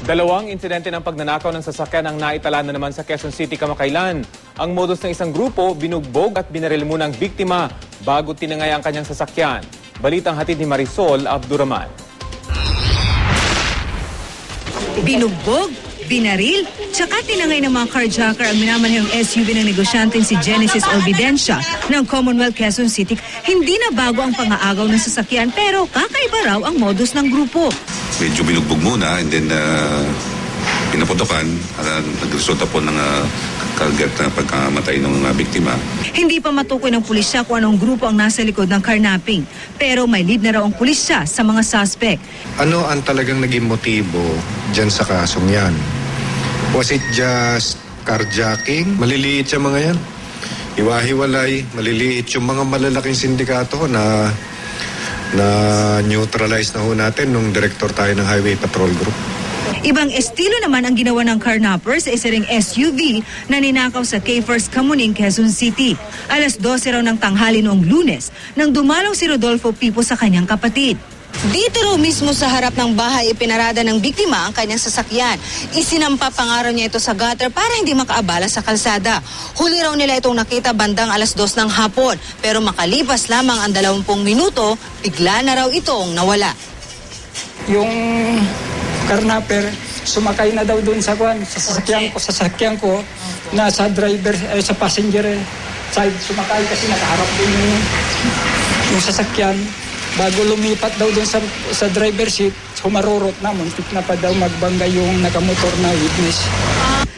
Dalawang insidente ng pagnanakaw ng sasakyan ang naitala na naman sa Quezon City kamakailan. Ang modus ng isang grupo, binugbog at binaril muna ang biktima bago tinangay ang kanyang sasakyan. Balitang hatid ni Marisol Abduraman. Binugbog, binaril, tsaka tinangay ng mga carjacker ang minamanehong SUV ng negosyanteng si Genesis Orbidencia ng Commonwealth Quezon City. Hindi na bago ang pangaagaw ng sasakyan pero kakaiba raw ang modus ng grupo. Medyo binugbog muna and then uh, pinaputokan at uh, nagresulta po ng uh, kagat na pagkamatay ng uh, biktima. Hindi pa matukoy ng pulisya kung anong grupo ang nasa likod ng carnapping. Pero may lead na raw ang pulisya sa mga suspect. Ano ang talagang naging motibo dyan sa kasong yan? Was it just carjacking? Maliliit yung mga yan. Iwahiwalay, maliliit yung mga malalaking sindikato na na neutralize na ho natin nung director tayo ng Highway Patrol Group. Ibang estilo naman ang ginawa ng carnapper sa isa ring SUV na ninakaw sa K-First Kamuning, Quezon City. Alas 12 raw ng tanghali noong lunes nang dumalaw si Rodolfo Pipo sa kanyang kapatid. Dito raw mismo sa harap ng bahay ipinarada ng biktima ang kanyang sasakyan. Isinampa pangaraw niya ito sa gutter para hindi makaabala sa kalsada. Huli raw nila itong nakita bandang alas dos ng hapon. Pero makalipas lamang ang 20 minuto, bigla na raw itong nawala. yung karnaper sumakay na daw doon sa kwan sa sasakyan ko sa sasakyan ko na sa driver eh, sa passenger eh, side sumakay kasi nakaharap din yung, yung sasakyan bago lumipat daw doon sa, sa driver seat humarurot na muntik na pa daw magbangga yung nakamotor na witness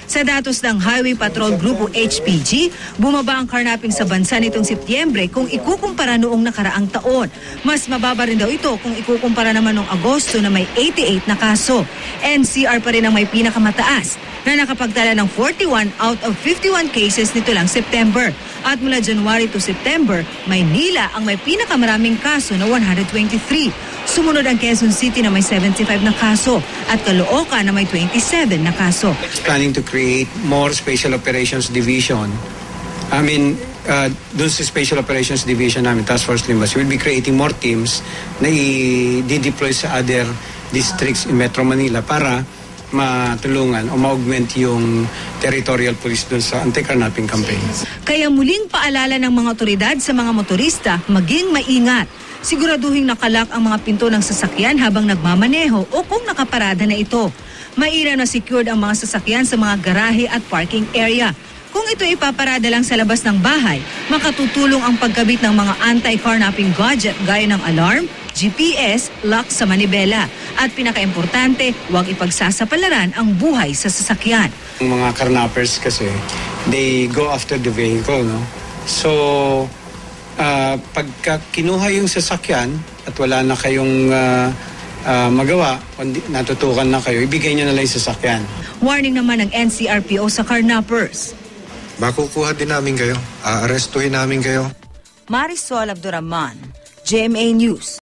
Sa datos ng Highway Patrol Grupo HPG, bumaba ang carnapping sa bansa nitong Setyembre kung ikukumpara noong nakaraang taon. Mas mababa rin daw ito kung ikukumpara naman noong Agosto na may 88 na kaso. NCR pa rin ang may pinakamataas na nakapagtala ng 41 out of 51 cases nito lang September. At mula January to September, Maynila ang may pinakamaraming kaso na 123. Sumunod ang Quezon City na may 75 na kaso at Caloocan na may 27 na kaso. planning to create more Special Operations Division. I mean, uh, dun sa Special Operations Division namin, Task Force Limbas, we'll be creating more teams na i-deploy sa other districts in Metro Manila para matulungan o ma-augment yung territorial police dun sa anti-carnapping campaign. Kaya muling paalala ng mga otoridad sa mga motorista maging maingat. Siguraduhin nakalak ang mga pinto ng sasakyan habang nagmamaneho o kung nakaparada na ito. Maira na secured ang mga sasakyan sa mga garahe at parking area. Kung ito ipaparada lang sa labas ng bahay, makatutulong ang pagkabit ng mga anti-carnapping gadget gaya ng alarm, GPS, lock sa manibela. At pinakaimportante, huwag ipagsasapalaran ang buhay sa sasakyan. Yung mga carnappers kasi, they go after the vehicle, no? So, ah, pagka kinuha yung sasakyan at wala na kayong ah, ah, magawa, natutukan na kayo, ibigay nyo na lang yung sasakyan. Warning naman ng NCRPO sa carnappers. Makukuha din namin kayo. Aarestuhin namin kayo. Marisol Abduraman, GMA News.